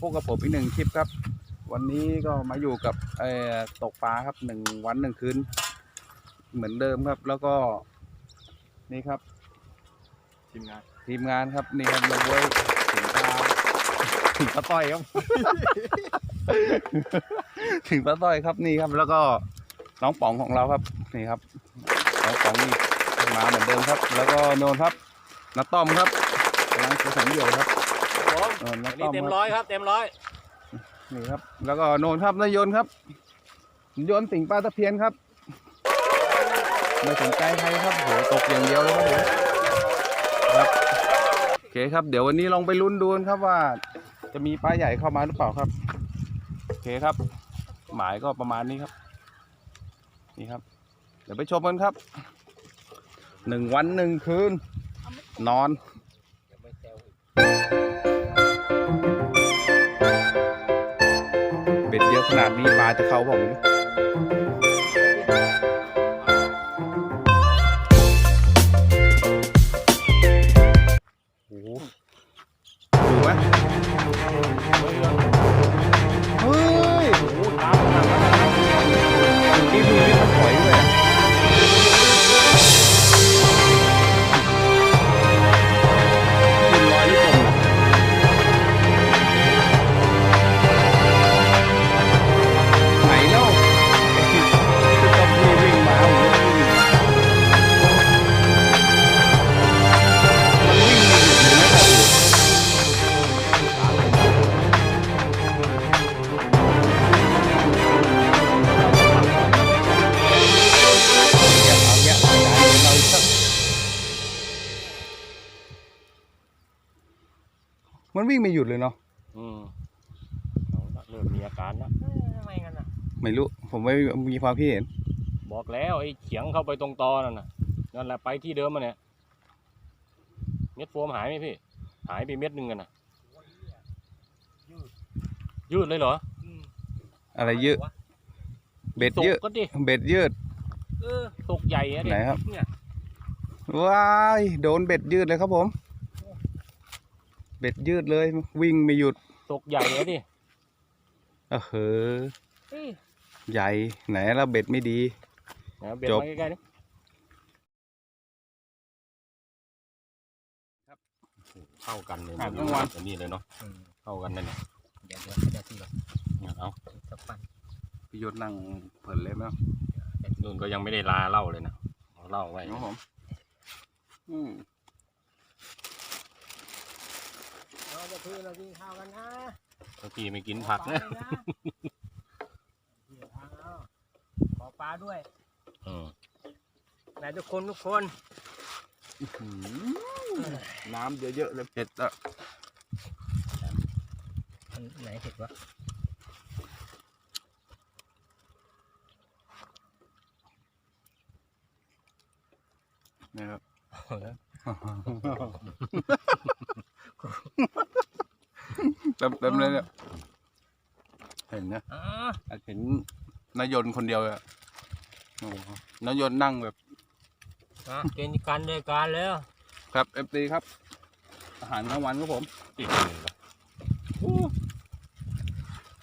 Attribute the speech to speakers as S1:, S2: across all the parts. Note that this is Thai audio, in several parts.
S1: พบกับผมอีกหนึ่งคลิปครับ วันนี้ก็มาอยู่กับเอ่อตกปลาครับหนึ่งวันหนึ่งคืนเหมือนเดิมครับ แล้วก็นี่ครับ
S2: ทีมงาน
S1: ทีมงานครับนี่ครับมาด้วยถึงปลาถึงปลาต้อยครับ ถึงปลาต้อยครับนี่ครับ แล้วก็น้องป๋องของเราครับนี่ครับน้องป๋องนี่มาเหมือนเดิมครับ แล้วก็โนนครับน้าต้อมครับกำลังผสมเหยื่อครับ
S2: ผม
S1: เออน้า
S2: อัน
S1: ต้
S2: นี้
S1: อม
S2: เต็ม
S1: ครับ
S2: ร้อยครับ เต็มร้อย
S1: นี่ครับ แล้วก็โนนครับนายยนต์ครับยนต์สิงปลาตะเพียนครับ ไม่สนใจใครครับโหตกอย่างเดียวเลยครับผมครับโอเคครับ เดี๋ยววันนี้ลองไปลุ้นดูกันครับว่า จะมีปลาใหญ่เข้ามาหรือเปล่าครับโอเคครับ หมายก็ประมาณนี้ครับ นี่ครับ เดี๋ยวไปชมกันครับหนึ่งวันหนึ่งคืน นอน ขนาดนี้ปลาจะเข้าเปล่ มันวิ่งไม่หยุดเลยเนาะ
S2: อืมเอาละเริ่มมีอาการแล้ว ทำไมกันอะ
S1: ไม่รู้ ผมไม่มีความคิดเห็น
S2: บอกแล้วไอ้เขียงเข้าไปตรงตอนั่นน่ะนั่นแหละไปที่เดิมมาเนี่ยเม็ดโฟมหายไหมพี่ หายไปเม็ดหนึ่งกันน่ะ ยืดเลยเหรอ
S1: อะไรยืดเบ็ด
S2: ตก
S1: ยืด
S2: ก็ดิ
S1: เบ็ดยืด
S2: เออตกใหญ่อะดิ
S1: ไหนครับ
S2: เนี่ย
S1: ว้ายโดนเบ็ดยืดเลยครับผม เบ็ดยืดเลย วิ่งไม่หยุด
S2: ตกใหญ่อะดิ
S1: เออเหอ
S2: เอ้ย
S1: ใหญ่ไหนแล้วเบ็ดไม่ดี
S2: นะเบียด
S1: จบ
S2: มาใกล้ๆนี่เข้ากันเลย
S1: อาบกลางวัน
S2: อันนี้เลยเนาะเข้ากันนั่นเนี่ย
S3: เดี๋ยวเดี๋ยวเดี๋ยวที่ก่อน
S2: เนี่ยเอา
S3: จะปั่น
S1: พี่ยศนั่งเผินเลยไหมครับ
S2: นู่นก็ยังไม่ได้ลาเหล่าเลยนะเอาเหล่าไว้
S1: ครับผมอืม
S3: เรา จะคุยเรากินข้าวกันนะ
S2: บางทีไม่กินผักนะ
S3: เดี๋ยวทางเอาขอปลาด้วย
S2: อืม
S3: ไหนทุกคนทุกคน
S1: น้ำเยอะๆเลยเผ็ดอะ
S3: อันไหนเผ็ดวะ
S1: นะครับ เต็มเต็มเลยเนี่ยเห็นนะ
S3: อ๋อ
S1: อาจเห็นนายยนต์คนเดียวอะโอ้โหนายยนต์นั่งแบบ
S3: อะเกณฑ์การด้วยการแล้ว
S1: ครับเอฟซีครับ อาหารกลางวันครับผม
S2: ติดมือปะ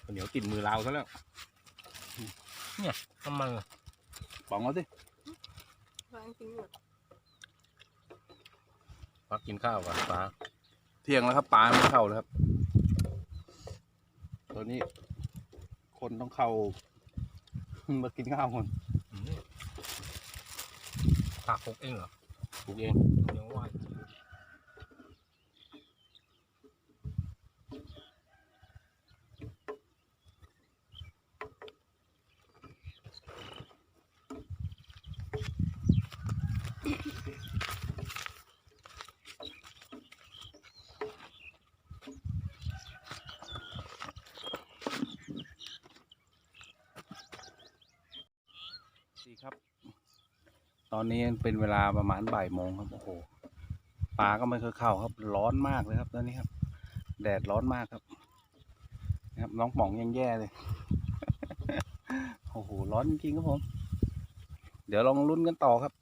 S2: ข้าวเหนียวติดมือเราซะแล้ว
S3: ทำไมอะ
S1: ป๋องเอาสิ
S2: พักกินข้าวก่อนฟ้า
S1: เที่ยงแล้วครับปลาไม่เข้าเลยครับ ตัวนี้คนต้องเข้ามากินข้าวคน
S3: ผักปลูกเองเหรอ
S2: ปลูกเอง
S3: เดี๋ยวว่า
S1: ดีครับ ตอนนี้เป็นเวลาประมาณบ่ายโมงครับโอ้โหปลาก็ไม่เคยเข้าครับ ร้อนมากเลยครับตอนนี้ครับ แดดร้อนมากครับนะครับน้องป๋องยังแย่เลยโอ้โหร้อนจริงครับผม เดี๋ยวลองลุ้นกันต่อครับ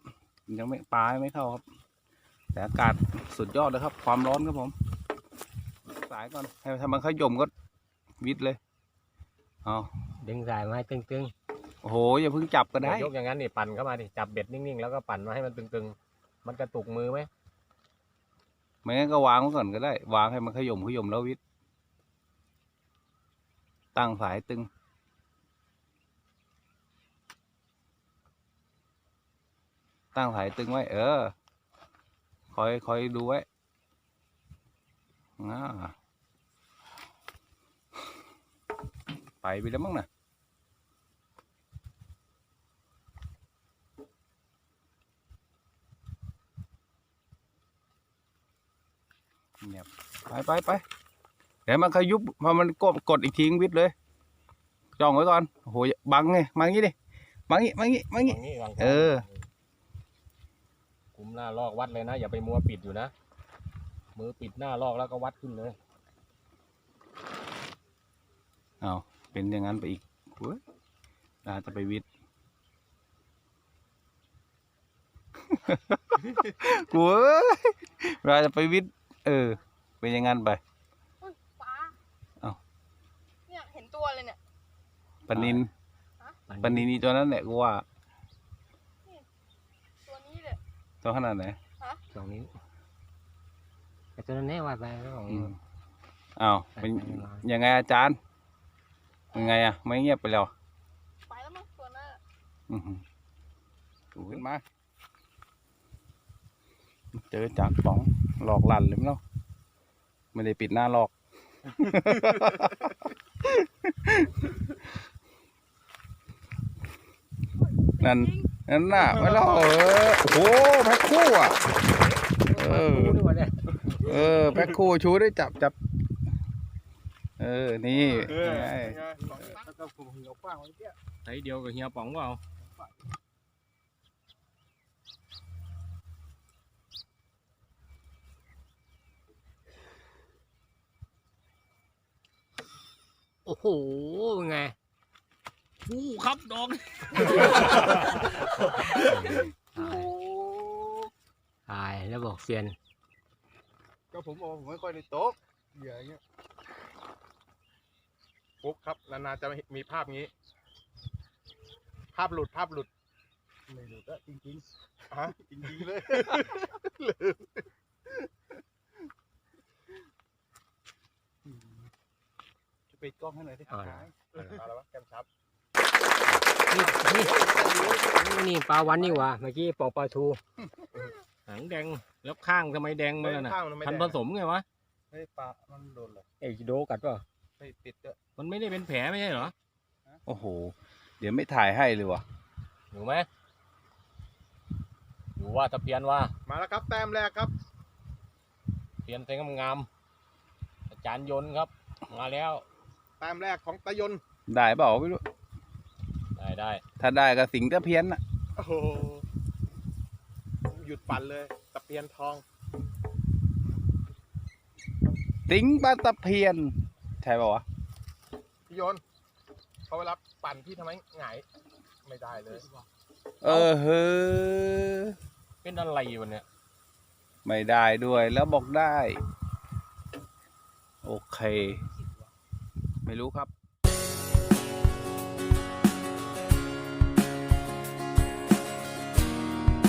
S1: ยังไม่ปลาไม่เข้าครับ แต่อากาศสุดยอดเลยครับ ความร้อนครับผม สายก่อนให้ทำมันขย่มก็วิดเลยเอา
S3: ดึงสายมาให้ตึง
S1: โอ้โหอย่าเพิ่งจับก็ได้
S2: ยกอย่างนั้นนี่ปั่นเข้ามาดิจับเบ็ดนิ่งๆแล้วก็ปั่นมาให้มันตึงๆ มันกระตุกมือไหม
S1: ไม่งั้นก็วางไว้ก่อนก็ได้ วางให้มันขยมขยมแล้ววิดตั้งสายตึง ตั้งสายตึงไว้ เออ คอยคอยดูไว้อ่าไปไปแล้วมั้งนะ เงียบไปไปไปเดี๋ยวมันขยุบพอมันกดกดอีกทีวิดเลยจ้องไว้ก่อนโอ้โหบังไงมางี้ดิมางี้มางี้มางี้
S2: อย่างนี้วาง
S1: เออ
S2: คุมหน้าลอกวัดเลยนะ อย่าไปมัวปิดอยู่นะมือปิดหน้าลอกแล้วก็วัดขึ้นเลย
S1: เอาเป็นอย่างนั้นไปอีกเว้ยน่าจะไปวิทย์กูเอ้ยเราจะไปวิทย์ เออ เป็นอย่างนั้นไป
S4: อุ๊ยป้า
S1: เอ้า
S4: เนี่ยเห็นตัวเลยเนี่ย
S1: ปนิน
S3: ๆ
S1: ปนินนี่ตัวนั้นแหละกูว่า
S4: ตัวนี้เลย
S1: ตัวขนาดไหน
S3: สองนิ้วแต่ตัวนั้นแน่ว่าไปแล้วของ
S1: อืมอ้าวเป็นยังไงอาจารย์ยังไงอะไม่เงียบไปแล้ว
S4: ไปแล้วมั้งตัวนั้นอะ
S1: อือหือดูขึ้นมา เจอจากป๋อง หลอกหลั่นเลยมั้งเนาะไม่ได้ปิดหน้าหลอก นั่น
S4: จริง
S1: นั่นน่ะไม่หลอกเออโอ้โหแพ็คคู่อะ เออ
S3: ดูด้วยเนี่ย
S1: เออแพ็คคู่ชูได้จับจับ เออ นี่ไง
S2: ไซส์เดียวกับเฮียป๋องเปล่า
S3: โอ้โหเป็นไง
S2: ผู้ครับดอก
S3: ตายตายแล้วบอกเซียน
S5: ก็ผมบอกผมไม่ค่อยได้ตกเหยื่ออย่างเงี้ยปุ๊บครับนานๆจะมีภาพงี้ ภาพหลุดภาพหลุดไม่หลุดอะจริงๆฮะจริงๆเลยลืมจะ ปิดกล้องให้หน่อยดิ
S3: เอาละ
S5: เออเอาละวะแกมชับ
S3: นี่นี่นี่ปลาวันนี่หวะเมื่อกี้ปอกปลาทู
S2: หางแดงแล้วข้างทำไมแดงมา
S5: เฮ้ย
S2: ล่ะน่ะ
S5: ข้างมันไม่
S2: พัน
S5: แด
S2: ผ
S5: ง
S2: สมไงวะ
S5: เฮ้ยปลามันโดนเหรอ
S3: ไอ้โดกัดป่ะ
S5: เฮ้ยปิดเถอะ
S2: มันไม่ได้เป็นแผลไม่ใช่เหรอ
S1: โอ้โห เดี๋ยวไม่ถ่ายให้เลยว่ะ
S2: อยู่ไหมอยู่ว่าตะเพียนว่า
S5: มาแล้วครับแต้มแรกครับ
S2: เพียนเซ็งงามๆอาจารย์ยนต์ครับ มาแล้ว
S5: แต้มแรกของตะยนต์
S1: ได้เปล่าไม่รู้
S2: ได้ได้
S1: ถ้าได้ก็สิงตะเพียนน่ะ
S5: โอ้โหหยุดปั่นเลยตะเพียนทอง
S1: สิงปลาตะเพียน ใช่ป่าวะ
S5: พี่โยนพอเวลาปั่นพี่ทำไมหงายไม่ได้เลย
S1: เออเฮ้อ
S2: เป็นอะไรวันเนี้ย
S1: ไม่ได้ด้วยแล้วบอกได้ โอเค ไม่รู้ครับ